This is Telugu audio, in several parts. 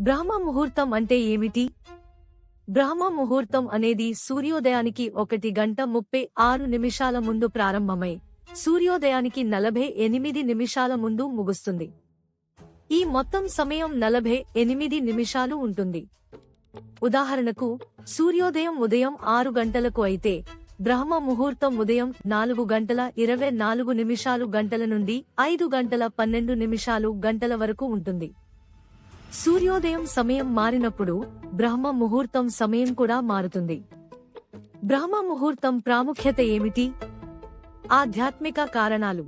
బ్రహ్మ ముహూర్తం అంటే ఏమిటి? బ్రహ్మ ముహూర్తం అనేది సూర్యోదయానికి ఒకటి గంట ముప్పై ఆరు నిమిషాల ముందు ప్రారంభమై సూర్యోదయానికి నలభై ఎనిమిది నిమిషాల ముందు ముగుస్తుంది. ఈ మొత్తం సమయం నలభై ఎనిమిది నిమిషాలు ఉంటుంది. ఉదాహరణకు సూర్యోదయం ఉదయం ఆరు గంటలకు అయితే బ్రహ్మ ముహూర్తం ఉదయం నాలుగు గంటల ఇరవై నాలుగు నిమిషాలు గంటల నుండి ఐదు గంటల పన్నెండు నిమిషాలు గంటల వరకు ఉంటుంది. సూర్యోదయం సమయం మారినప్పుడు బ్రహ్మ ముహూర్తం సమయం కూడా మారుతుంది. బ్రహ్మ ముహూర్తం ప్రాముఖ్యత ఏమిటి? ఆధ్యాత్మిక కారణాలు.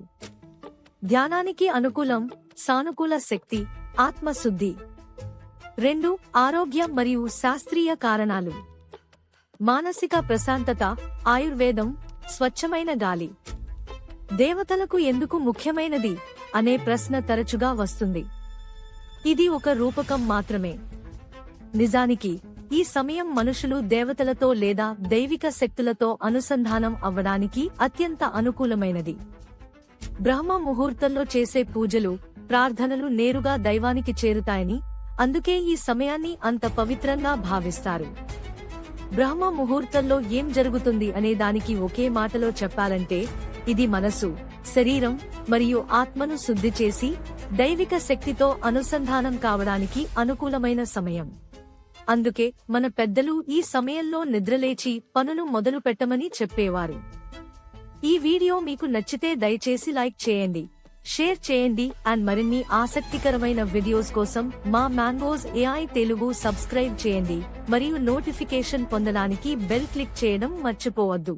ధ్యానానికి అనుకూలం సానుకూల శక్తి ఆత్మశుద్ధి. రెండు ఆరోగ్య మరియు శాస్త్రీయ కారణాలు. మానసిక ప్రశాంతత ఆయుర్వేదం స్వచ్ఛమైన గాలి. దేవతలకు ఎందుకు ముఖ్యమైనది? అనే ప్రశ్న తరచుగా వస్తుంది. ఇది ఒక రూపకం మాత్రమే. నిజానికి ఈ సమయం మనుషులు దేవతలతో లేదా దైవిక శక్తులతో అనుసంధానం అవ్వడానికి అత్యంత అనుకూలమైనది. బ్రహ్మ ముహూర్తంలో చేసే పూజలు ప్రార్థనలు నేరుగా దైవానికి చేరుతాయని అందుకే ఈ సమయాన్ని అంత పవిత్రంగా భావిస్తారు. బ్రహ్మ ముహూర్తంలో ఏం జరుగుతుంది అనే దానికి ఒకే మాటలో చెప్పాలంటే ఇది మనసు శరీరం మరియు ఆత్మను శుద్ధి చేసి దైవిక శక్తితో అనుసంధానం కావడానికి అనుకూలమైన సమయం. అందుకే మన పెద్దలు ఈ సమయంలో నిద్రలేచి పనులు మొదలు పెట్టమని చెప్పేవారు. ఈ వీడియో మీకు నచ్చితే దయచేసి లైక్ చేయండి షేర్ చేయండి అండ్ మరిన్ని ఆసక్తికరమైన వీడియోస్ కోసం మా మ్యాంగోస్ ఏఐ తెలుగు సబ్స్క్రైబ్ చేయండి మరియు నోటిఫికేషన్ పొందడానికి బెల్ క్లిక్ చేయడం మర్చిపోవద్దు.